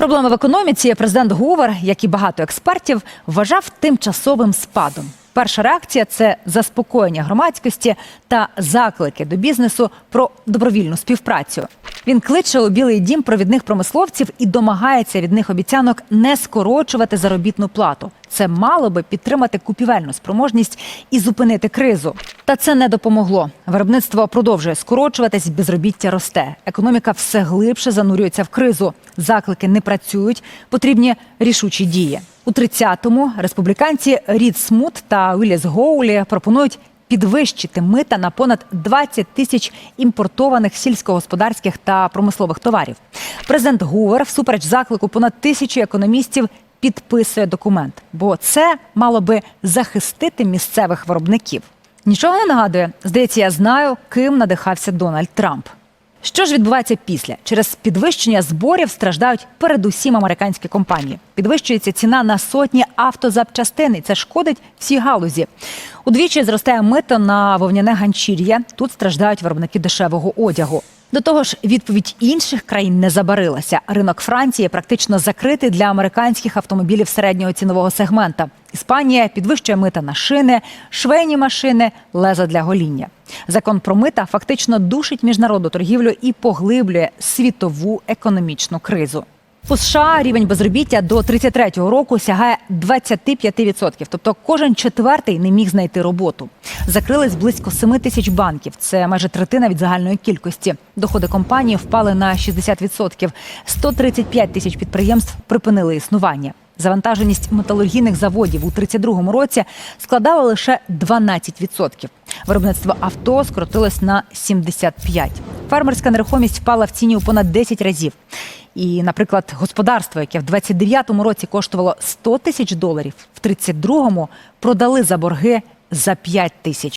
Проблеми в економіці президент Гувер, як і багато експертів, вважав тимчасовим спадом. Перша реакція це заспокоєння громадськості та заклики до бізнесу про добровільну співпрацю. Він кличе у Білий дім провідних промисловців і домагається від них обіцянок не скорочувати заробітну плату. Це мало би підтримати купівельну спроможність і зупинити кризу. Та це не допомогло. Виробництво продовжує скорочуватись, безробіття росте. Економіка все глибше занурюється в кризу. Заклики не працюють, потрібні рішучі дії. У 30-му республіканці Рід Смут та Уіліс Гоулі пропонують підвищити мита на понад 20 тисяч імпортованих сільськогосподарських та промислових товарів. Президент Гувер, всупереч заклику понад тисячі економістів, підписує документ, бо це мало би захистити місцевих виробників. Нічого не нагадує. Здається, я знаю, ким надихався Дональд Трамп. Що ж відбувається після? Через підвищення зборів страждають передусім американські компанії. Підвищується ціна на сотні автозапчастин, це шкодить всій галузі. Удвічі зростає мито на вовняне ганчір'я. Тут страждають виробники дешевого одягу. До того ж, відповідь інших країн не забарилася. Ринок Франції практично закритий для американських автомобілів середнього цінового сегмента. Іспанія підвищує мита на шини, швейні машини, леза для гоління. Закон про мита фактично душить міжнародну торгівлю і поглиблює світову економічну кризу. У США рівень безробіття до 33-го року сягає 25%. Тобто кожен четвертий не міг знайти роботу. Закрились близько 7 тисяч банків. Це майже третина від загальної кількості. Доходи компанії впали на 60%. 135 тисяч підприємств припинили існування. Завантаженість металургійних заводів у 32-му році складала лише 12%. Виробництво авто скоротилось на 75%. Фермерська нерухомість впала в ціні у понад 10 разів. І, наприклад, господарство, яке в 29-му році коштувало 100 тисяч доларів, в 32-му продали за борги за 5 тисяч.